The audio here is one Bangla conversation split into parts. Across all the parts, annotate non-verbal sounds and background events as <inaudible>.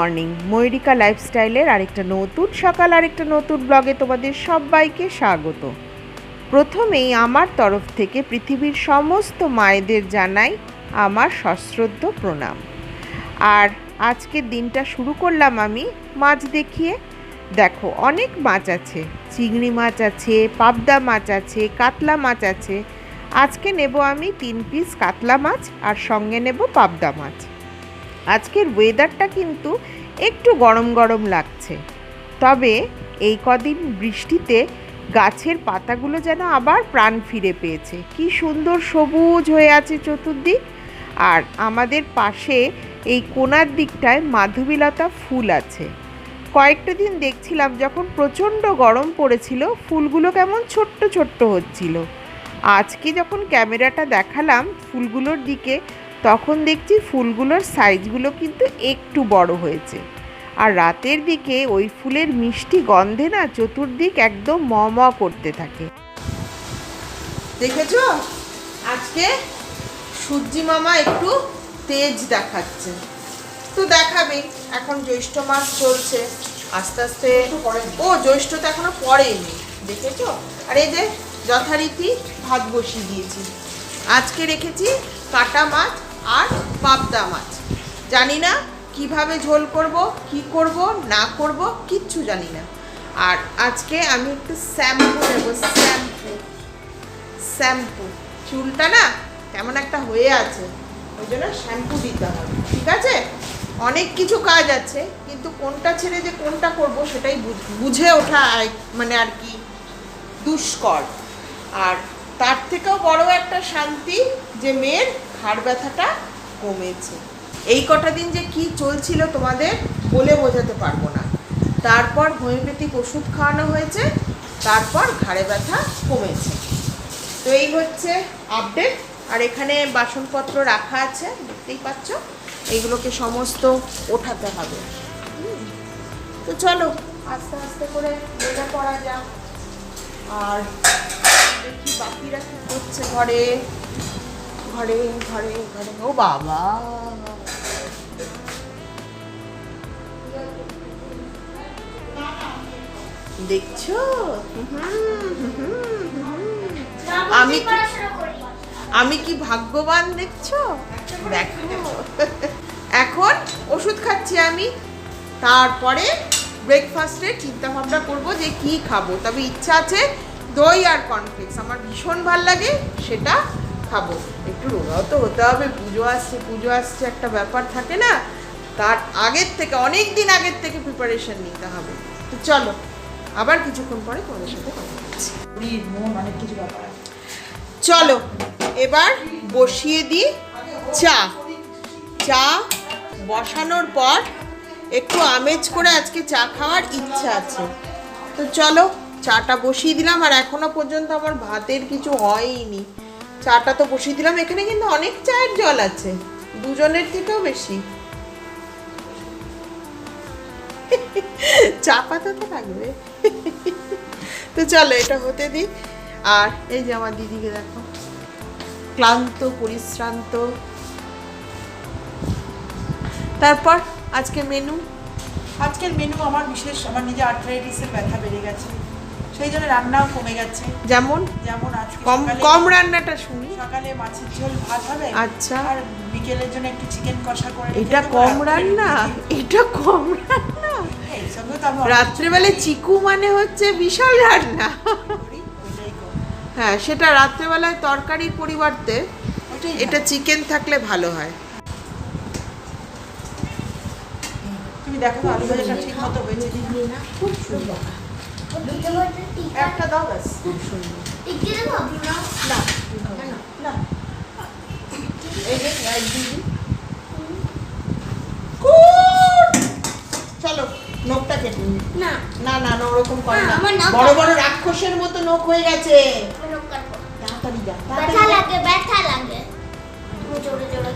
মর্নিং। ময়ূরিকা লাইফস্টাইলের আরেকটা নতুন সকাল, আরেকটা নতুন ব্লগে তোমাদের সবাইকে স্বাগত। প্রথমেই আমার তরফ থেকে পৃথিবীর সমস্ত মায়েদের জানাই আমার সশ্রদ্ধ প্রণাম। আর আজকের দিনটা শুরু করলাম আমি মাছ দেখিয়ে। দেখো, অনেক মাছ আছে। চিংড়ি মাছ আছে, পাবদা মাছ আছে, কাতলা মাছ আছে। আজকে নেব আমি তিন পিস কাতলা মাছ আর সঙ্গে নেব পাবদা মাছ। আজকের ওয়েদারটা কিন্তু একটু গরম গরম লাগছে। তবে এই কদিন বৃষ্টিতে গাছের পাতাগুলো যেন আবার প্রাণ ফিরে পেয়েছে। কি সুন্দর সবুজ হয়ে আছে চতুর্দিক। আর আমাদের পাশে এই কোনার দিকটায় মাধবীলতা ফুল আছে। কয়েকটা দিন দেখছিলাম যখন প্রচণ্ড গরম পড়েছিল, ফুলগুলো কেমন ছোট্ট ছোট্ট হচ্ছিল। আজকে যখন ক্যামেরাটা দেখালাম, ফুলগুলোর দিকে তখন দেখছি ফুলগুলোর সাইজগুলো কিন্তু একটু বড় হয়েছে। আর রাতের দিকে ওই ফুলের মিষ্টি গন্ধে না চতুর্দিক একদম ম ম করতে থাকে। দেখেছ? আজকে সূর্যি মামা একটু তেজ দেখাচ্ছে। তো দেখাবেই এখন জ্যৈষ্ঠ মাস চলছে আস্তে আস্তে ও জ্যৈষ্ঠ তো এখনও পড়েনি দেখেছ? আর এই যে যথারীতি ভাত বসিয়ে দিয়েছি। আজকে রেখেছি কাটা মাছ আর পাবদা মাছ। জানি না কীভাবে ঝোল করব, কি করব, না করব, কিচ্ছু জানি না। আর আজকে আমি একটু শ্যাম্পু নেব, শ্যাম্পু। শ্যাম্পু। চুলটা না কেমন একটা হয়ে আছে, ওই জন্য শ্যাম্পু দিতে হবে, ঠিক আছে? অনেক কিছু কাজ আছে, কিন্তু কোনটা ছেড়ে যে কোনটা করব সেটাই বুঝ- ওঠা মানে আর কি দুষ্কর। আর তার থেকেও বড় একটা শান্তি যে মেয়ের ঘাড় ব্যথাটা কমেছে। এই কটা দিন যে কি চলছিল তোমাদের বলে বোঝাতে পারব না। তারপর হোমিওপ্যাথিক ওষুধ খাওয়ানো হয়েছে, তারপর ঘাড়ে ব্যথা কমেছে। তো এই হচ্ছে আপডেট আর এখানে বাসনপত্র রাখা আছে, দেখতেই পাচ্ছ? এইগুলোকে সমস্ত ওঠাতে হবে। তো চলো, আস্তে আস্তে করে বেড়ে পড়া যাক। আর দেখি বাকিরা কি করছে ঘরে। ঘরে ঘরে ঘরে। ও বাবা। দেখছ। আমি আমি কি ভাগ্যবান দেখছ? দেখো। এখন ওষুধ খাচ্ছি আমি। তারপরে ব্রেকফাস্টে চিন্তা ভাবনা করব যে কি খাব। তবে ইচ্ছা আছে দই আর কর্নফ্লেক্স আমার ভীষণ ভালো লাগে সেটা খাব। একটু রোগাও তো হতে হবে পুজো আসছে পুজো আসছে একটা ব্যাপার থাকে না। তার আগের থেকে অনেক দিন আগের থেকে প্রিপারেশন নিতে হবে। তো চলো আবার কিছুক্ষণ পরে তোমাদের সাথে কথা বলছি। অনেক কিছু ব্যাপার চলো এবার বসিয়ে দিই চা। চা বসানোর পর একটু আমেজ করে আজকে চা খাওয়ার ইচ্ছা আছে। তো চলো চাটা বসিয়ে দিলাম আর এখনও পর্যন্ত আমার ভাতের কিছু হয়নি। চাটা তো বসিয়ে দিলাম, এখানে কিন্তু অনেক চায়ের জল আছে। দুজনের থেকেও বেশি। চা পাতা তো লাগবে। তো চলো, এটা হতে দিই। আর এই যে আমার দিদিকে দেখো। ক্লান্ত, পরিশ্রান্ত। তারপর আজকে মেনু আজকের মেনু আমার বিশেষ, আমার নিজে আর্থ্রাইটিসের ব্যথা বেড়ে গেছে। সেই জন্য রান্নাও কমে গেছে। যেমন? যেমন আজকে কম কম রান্নাটা শুনি। সকালে মাছের ঝোল ভাত হবে আচ্ছা। আর বিকেলের জন্য একটু চিকেন কষা করে এটা কম রান্না? এটা কম রান্না? রাত্রেবেলায় চিকু মানে হচ্ছে বিশাল রান্না। হ্যাঁ সেটা রাত্রেবেলায় তরকারির পরিবর্তে এটা চিকেন থাকলে ভালো হয়। তুমি দেখো আলু ভাজাটা ঠিক মতো হয়েছে কিনা। খুব সুন্দর। একটা দাও ব্যাস। খুব সুন্দর না না এই যে রাইট দিদি Good! চলো নখটা কেটে না। না না না ওরকম করে না, বড় বড় রাক্ষসের মতো নখ হয়ে গেছে। তাড়াতাড়ি যা ব্যথা। লাগে ব্যথা লাগে। জোরে জোরে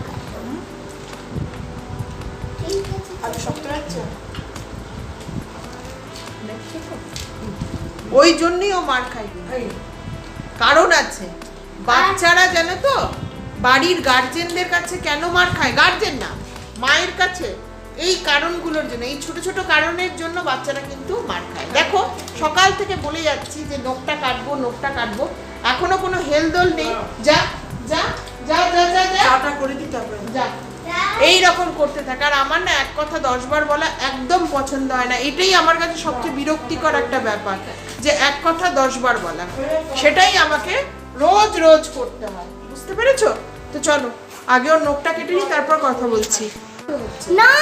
ঠিক আছে আলু শক্ত লাগছে ওই জন্যই ও মার খাই এই, কারণ আছে বাচ্চারা জানো তো বাড়ির গার্জেনদের কাছে কেন মার খায়? গার্জেন না মায়ের কাছে। এই কারণগুলোর জন্য এই ছোট ছোট কারণের জন্য বাচ্চারা কিন্তু মার খায়। দেখো সকাল থেকে বলে যাচ্ছি যে নখটা কাটবো নখটা কাটবো। এখনও কোনো হেলদোল নেই। যা যা যা যা যা যা। চাটা করে দিতে হবে। যা। এই রকম করতে থাকে। আর আমার না এক কথা দশবার বলা একদম পছন্দ হয় না। এটাই আমার কাছে সবচেয়ে বিরক্তিকর একটা ব্যাপার। যে এক কথা দশবার বলা সেটাই আমাকে রোজ রোজ করতে হয়। বুঝতে পেরেছ? তো চলো আগে ওর নখটা কেটে নিই তারপর কথা বলছি। না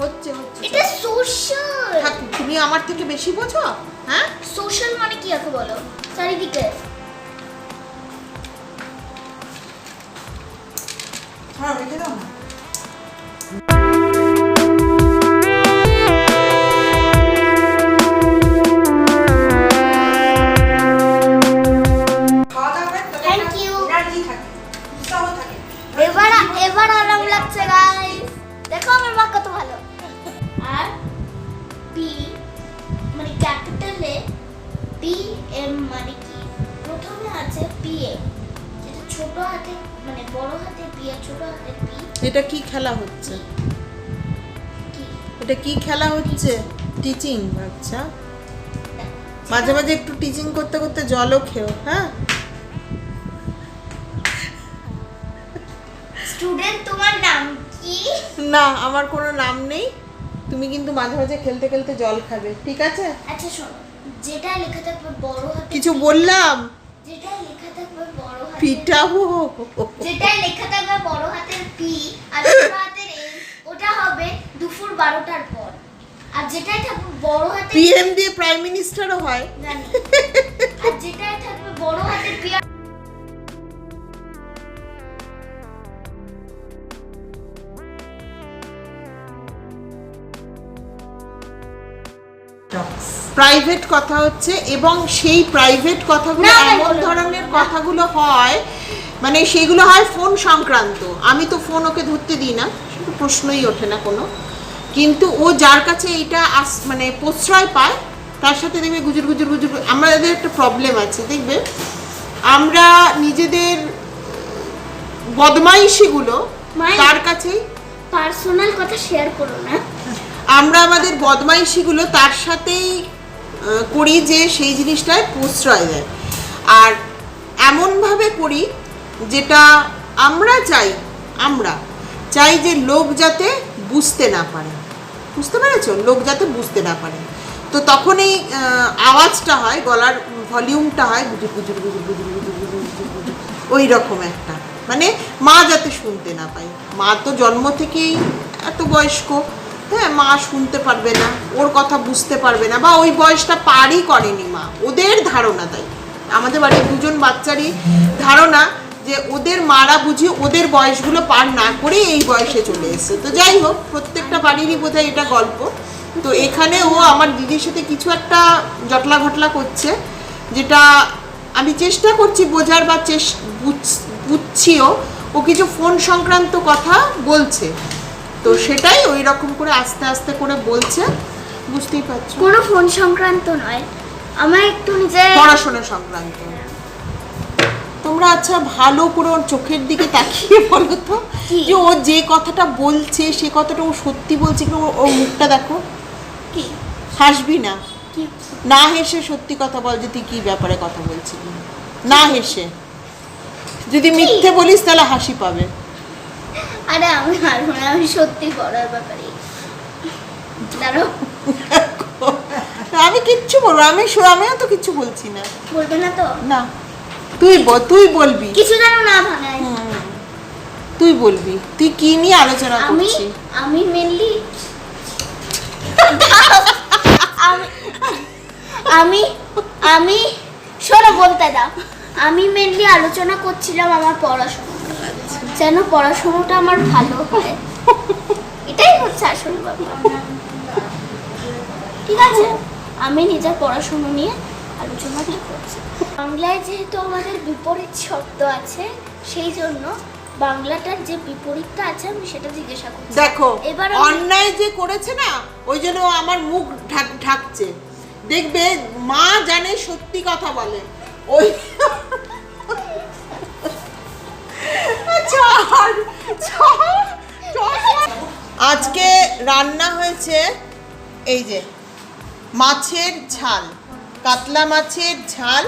হচ্ছে হচ্ছে। এটা সোশ্যাল থাক, তুমি আমার থেকে বেশি বোঝো? হ্যাঁ? সোশ্যাল মানে কি আছে বলো? চারিদিকে। হ্যাঁ রেখে দাও না। এটা কি খেলা হচ্ছে? টিচিং আচ্ছা। মাঝে মাঝে একটু টিচিং করতে করতে জলও খেও হ্যাঁ? স্টুডেন্ট তোমার নাম কি? না আমার কোনো নাম নেই। তুমি কিন্তু মাঝে মাঝে খেলতে খেলতে জল খাবে ঠিক আছে? আচ্ছা শোনো। যেটা লেখা থাকবে বড় হাতে কিছু বললাম? যেটা লেখা থাকবে বড় হাতে পিটাবো যেটা লেখা থাকবে বড় হাতের পি আর ছোট হাতের এম ওটা হবে দুপুর বারোটার পর। আর যেটাই থাকবে বড় হাতের পিএম দিয়ে প্রাইম মিনিস্টারও হয়। জানি। আর যেটাই থাকবে বড় হাতের পি আর প্রাইভেট কথা হচ্ছে এবং সেই প্রাইভেট কথাগুলো এমন ধরনের কথাগুলো হয় মানে সেগুলো হয় ফোন সংক্রান্ত। আমি তো ফোন ওকে ধরতে দিই না প্রশ্নই ওঠে না কোনো। কিন্তু ও যার কাছে এইটা আস মানে প্রশ্রয় পায় তার সাথে দেখবে গুজুর গুজুর গুজুর আমাদের একটা প্রবলেম আছে দেখবে? আমরা নিজেদের বদমাইশিগুলো তার কাছেই পার্সোনাল কথা শেয়ার করো না। আমরা আমাদের বদমাইশিগুলো তার সাথেই করি যে সেই জিনিসটায় প্রশ্রয় দেয়। আর এমনভাবে করি যেটা আমরা চাই আমরা চাই যে লোক যাতে বুঝতে না পারে। বুঝতে পেরেছ লোক যাতে বুঝতে না পারে তো তখন এই আওয়াজটা হয় গলার ভলিউমটা হয় গুজুর গুজুর গুজুর গুজুর গুজুর গুজুর ওই রকম একটা মানে মা যাতে শুনতে না পায় মা তো জন্ম থেকেই এত বয়স্ক হ্যাঁ মা শুনতে পারবে না ওর কথা বুঝতে পারবে না বা ওই বয়সটা পারই করেনি মা ওদের ধারণা তাই আমাদের বাড়ির দুজন বাচ্চারই ধারণা যে ওদের মারা বুঝি ওদের বয়সগুলো পার না করে এই বয়সে চলে এসেছে। তো যাই হোক প্রত্যেকটা বাড়িরই বোধহয় এটা গল্প। তো এখানে ও আমার দিদির সাথে কিছু একটা জটলা ঘটলা করছে যেটা আমি চেষ্টা করছি বোঝার বা বুঝছিও ও কিছু ফোন সংক্রান্ত কথা বলছে। তো সেটাই ওই রকম করে আস্তে আস্তে করে বলছে। বুঝতেই পারছ? কোনো ফোন সংক্রান্ত নয়। আমার একটু নিজে পড়াশোনা সংক্রান্ত। তোমরা আচ্ছা ভালো করে ওর চোখের দিকে তাকিয়ে <laughs> বলো তো যে ও যে কথাটা বলছে সে কথাটা ও সত্যি বলছে কি ওর- মুখটা দেখো। কি? হাসবি না। না হেসে সত্যি কথা বল যে তুই কি ব্যাপারে কথা বলছিলি না হেসে। যদি মিথ্যে বলিস তাহলে হাসি পাবে। আরে আমি পারব না আমি সত্যি পড়ার ব্যাপারে। দাঁড়াও। আমি কিচ্ছু বলব আমি আমিও তো কিচ্ছু বলছি না। বলবে না তো? না। তুই বল তুই বলবি। কিছু যেন না ভাঙায়। তুই বলবি। তুই কি নিয়ে আলোচনা আমি করছিস? আমি মেনলি আমি আমি আমি শোনো বলতে দাও আমি মেনলি আলোচনা করছিলাম আমার পড়াশোনা যেন পড়াশোনাটা আমার ভালো হয়। এটাই হচ্ছে আসল ব্যাপার। ঠিক আছে? আমি নিজের পড়াশোনা নিয়ে আলোচনাটা করছি। বাংলায় যেহেতু আমাদের বিপরীত শব্দ আছে সেই জন্য বাংলাটার যে বিপরীতটা আছে আমি সেটা জিজ্ঞাসা করছি। দেখো এবার অন্যায় যে করেছে না ওই জন্য আমার মুখ ঢাক ঢাকছে। দেখবে মা জানে সত্যি কথা বলে। ওই আজকে রান্না হয়েছে এই যে মাছের ঝাল কাতলা মাছের ঝাল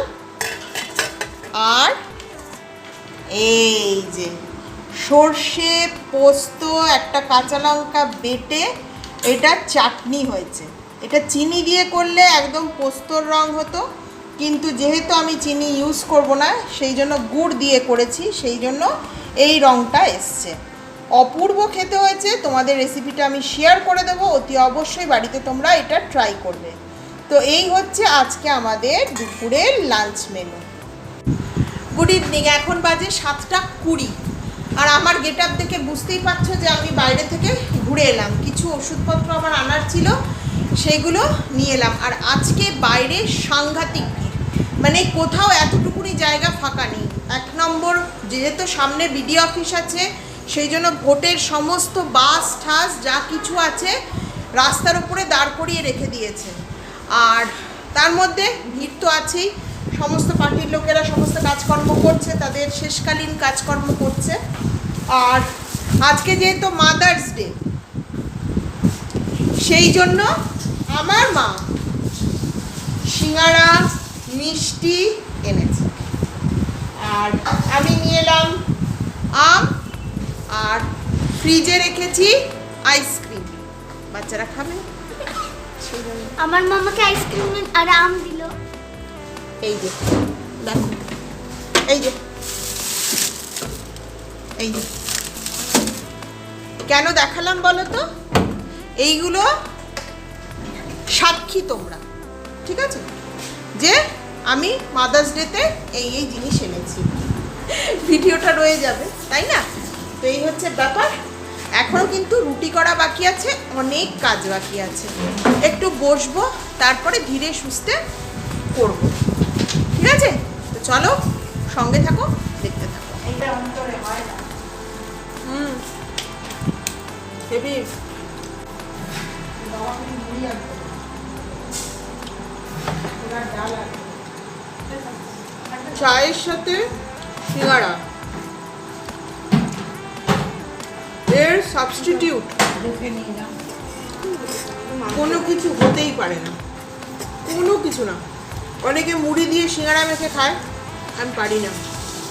আর এই যে সর্ষে, পোস্ত, একটা কাঁচা লঙ্কা বেটে এটা চাটনি হয়েছে। এটা চিনি দিয়ে করলে একদম পোস্তর রং হতো, কিন্তু যেহেতু আমি চিনি ইউজ করব না, সেই জন্য গুড় দিয়ে করেছি, সেই জন্য এই রংটা এসছে। অপূর্ব খেতে হয়েছে, তোমাদের রেসিপিটা আমি শেয়ার করে দেবো, অতি অবশ্যই বাড়িতে তোমরা এটা ট্রাই করবে। তো এই হচ্ছে আজকে আমাদের দুপুরের লাঞ্চ মেনু গুড ইভিনিং এখন বাজে সাতটা কুড়ি। আর আমার গেট আপ দেখে বুঝতেই পারছ যে আমি বাইরে থেকে ঘুরে এলাম। কিছু ওষুধপত্র আমার আনার ছিল সেইগুলো নিয়ে এলাম। আর আজকে বাইরে সাংঘাতিক মানে কোথাও এতটুকুনি জায়গা ফাঁকা নেই। এক নম্বর, যেহেতু সামনে বিডিও অফিস আছে, সেই জন্য ভোটের সমস্ত বাস, ঠাস, যা কিছু আছে, রাস্তার উপরে দাঁড় করিয়ে রেখে দিয়েছে। আর তার মধ্যে ভিড় তো আছেই। সমস্ত পার্টির লোকেরা সমস্ত কাজকর্ম করছে, তাদের শেষকালীন কাজকর্ম করছে। আর আজকে যেহেতু মাদার্স ডে সেই জন্য আমার মা সিঙ্গারা, মিষ্টি এনেছে। আর আমি নিয়ে এলাম আম, আর ফ্রিজে রেখেছি আইসক্রিম। বাচ্চারা খাবে? আমার মামাকে আইসক্রিম আর আম দিল এই যে, দেখো, এই যে এই যে। কেন দেখালাম বলো তো? এইগুলো সাক্ষী তোমরা, ঠিক আছে? যে আমি মাদার্স ডেতে এই এই জিনিস এনেছি। ভিডিওটা রয়ে যাবে, তাই না? তো এই হচ্ছে ব্যাপার। এখনও কিন্তু রুটি করা বাকি আছে, অনেক কাজ বাকি আছে। একটু বসবো, তারপরে ধীরে সুস্থে করব। ঠিক আছে? তো চলো সঙ্গে থাকো দেখতে থাকো। হুম। চায়ের সাথে সিঙ্গারা। এর সাবস্টিটিউট কোনো কিছু হতেই পারে না। কোনো কিছু না। অনেকে মুড়ি দিয়ে সিঙ্গারা মেখে খায়, আমি পারি না।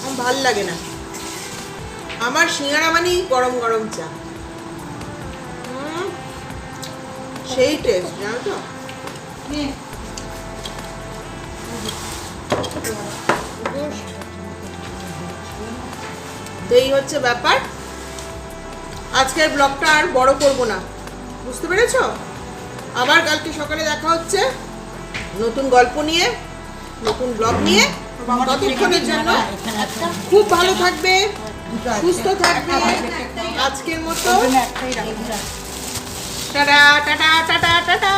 আমার ভালো লাগে না। আমার সিঙ্গারা মানেই গরম গরম চা। সেই টেস্ট জানো তো? তো এই হচ্ছে ব্যাপার। আজকের ব্লগটা আর বড় করব না। বুঝতে পেরেছ? আবার কালকে সকালে দেখা হচ্ছে। নতুন গল্প নিয়ে, নতুন ব্লগ নিয়ে, ততক্ষণের জন্য খুব ভালো থাকবে, সুস্থ থাকবে, আজকের মতো। Tata tata tata tata.